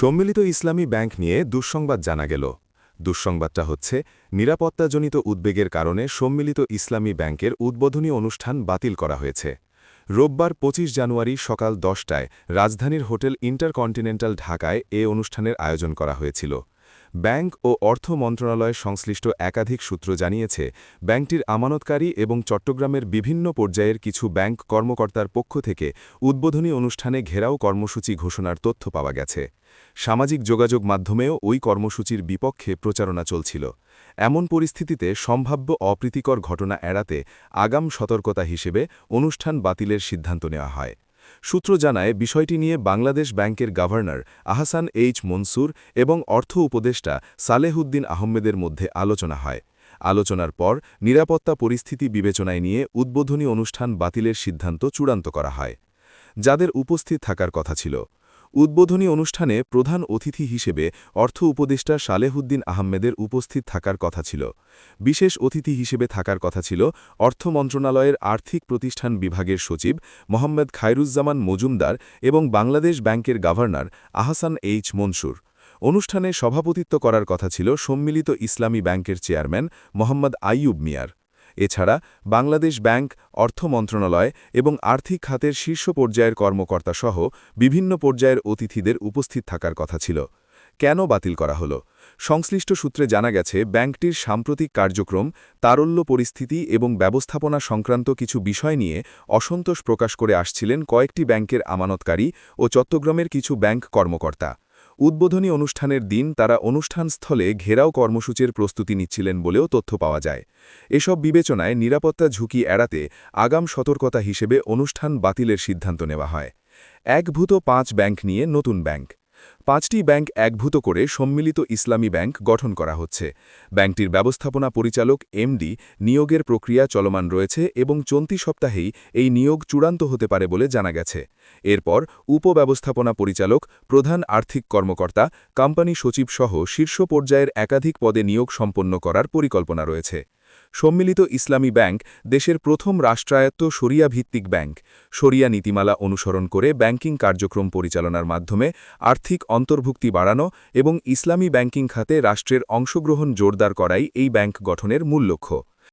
সম্মিলিত ইসলামী ব্যাংক নিয়ে দুঃসংবাদ জানা গেল। দুঃসংবাদটা হচ্ছে, নিরাপত্তাজনিত উদ্বেগের কারণে সম্মিলিত ইসলামী ব্যাংকের উদ্বোধনী অনুষ্ঠান বাতিল করা হয়েছে। রোববার ২৫ জানুয়ারি সকাল দশটায় রাজধানীর হোটেল ইন্টারকন্টিনেন্টাল ঢাকায় এ অনুষ্ঠানের আয়োজন করা হয়েছিল। ব্যাংক ও অর্থ মন্ত্রণালয় সংশ্লিষ্ট একাধিক সূত্র জানিয়েছে, ব্যাংকটির আমানতকারী এবং চট্টগ্রামের বিভিন্ন পর্যায়ের কিছু ব্যাংক কর্মকর্তার পক্ষ থেকে উদ্বোধনী অনুষ্ঠানে ঘেরাও কর্মসূচি ঘোষণার তথ্য পাওয়া গেছে। সামাজিক যোগাযোগ মাধ্যমেও ওই কর্মসূচির বিপক্ষে প্রচারণা চলছিল। এমন পরিস্থিতিতে সম্ভাব্য অপ্রীতিকর ঘটনা এড়াতে আগাম সতর্কতা হিসেবে অনুষ্ঠান বাতিলের সিদ্ধান্ত নেওয়া হয়। সূত্র জানায়, বিষয়টি নিয়ে বাংলাদেশ ব্যাংকের গভর্নর আহসান এইচ মনসুর এবং অর্থ উপদেষ্টা সালেহুদ্দিন আহমেদের মধ্যে আলোচনা হয়। আলোচনার পর নিরাপত্তা পরিস্থিতি বিবেচনায় নিয়ে উদ্বোধনী অনুষ্ঠান বাতিলের সিদ্ধান্ত চূড়ান্ত করা হয়। যাদের উপস্থিত থাকার কথা ছিল। উদ্বোধনী অনুষ্ঠানে প্রধান অতিথি হিসেবে অর্থ উপদেষ্টা সালেহুদ্দিন আহমেদের উপস্থিত থাকার কথা ছিল। বিশেষ অতিথি হিসেবে থাকার কথা ছিল অর্থ মন্ত্রণালয়ের আর্থিক প্রতিষ্ঠান বিভাগের সচিব মোহাম্মদ খায়রুজ্জামান মজুমদার এবং বাংলাদেশ ব্যাংকের গভর্নর আহসান এইচ মনসুর। অনুষ্ঠানে সভাপতিত্ব করার কথা ছিল সম্মিলিত ইসলামী ব্যাংকের চেয়ারম্যান মোহাম্মদ আইয়ুব মিয়ার। এছাড়া বাংলাদেশ ব্যাংক, অর্থ মন্ত্রণালয় এবং আর্থিক খাতের শীর্ষ পর্যায়ের কর্মকর্তাসহ বিভিন্ন পর্যায়ের অতিথিদের উপস্থিত থাকার কথা ছিল। কেন বাতিল করা হলো? সংশ্লিষ্ট সূত্রে জানা গেছে, ব্যাংকটির সাম্প্রতিক কার্যক্রম, তারল্য পরিস্থিতি এবং ব্যবস্থাপনা সংক্রান্ত কিছু বিষয় নিয়ে অসন্তোষ প্রকাশ করে আসছিলেন কয়েকটি ব্যাংকের আমানতকারী ও চট্টগ্রামের কিছু ব্যাংক কর্মকর্তা। উদ্বোধনী অনুষ্ঠানের দিন তারা অনুষ্ঠানস্থলে ঘেরাও কর্মসূচির প্রস্তুতি নিচ্ছিলেন বলেও তথ্য পাওয়া যায়। এসব বিবেচনায় নিরাপত্তা ঝুঁকি এড়াতে আগাম সতর্কতা হিসেবে অনুষ্ঠান বাতিলের সিদ্ধান্ত নেওয়া হয়। একভূত পাঁচ ব্যাংক নিয়ে নতুন ব্যাংক। পাঁচটি ব্যাংক একভূত করে সম্মিলিত ইসলামী ব্যাংক গঠন করা হচ্ছে। ব্যাংকটির ব্যবস্থাপনা পরিচালক এমডি নিয়োগের প্রক্রিয়া চলমান রয়েছে এবং চলতি সপ্তাহেই এই নিয়োগ চূড়ান্ত হতে পারে বলে জানা গেছে। এরপর উপব্যবস্থাপনা পরিচালক, প্রধান আর্থিক কর্মকর্তা, কোম্পানি সচিবসহ শীর্ষ পর্যায়ের একাধিক পদে নিয়োগ সম্পন্ন করার পরিকল্পনা রয়েছে। সম্মিলিত ইসলামী ব্যাংক দেশের প্রথম রাষ্ট্রায়ত্ত সরিয়া ভিত্তিক ব্যাংক। সরিয়া নীতিমালা অনুসরণ করে ব্যাংকিং কার্যক্রম পরিচালনার মাধ্যমে আর্থিক অন্তর্ভুক্তি বাড়ানো এবং ইসলামী ব্যাংকিং খাতে রাষ্ট্রের অংশগ্রহণ জোরদার করাই এই ব্যাংক গঠনের মূল লক্ষ্য।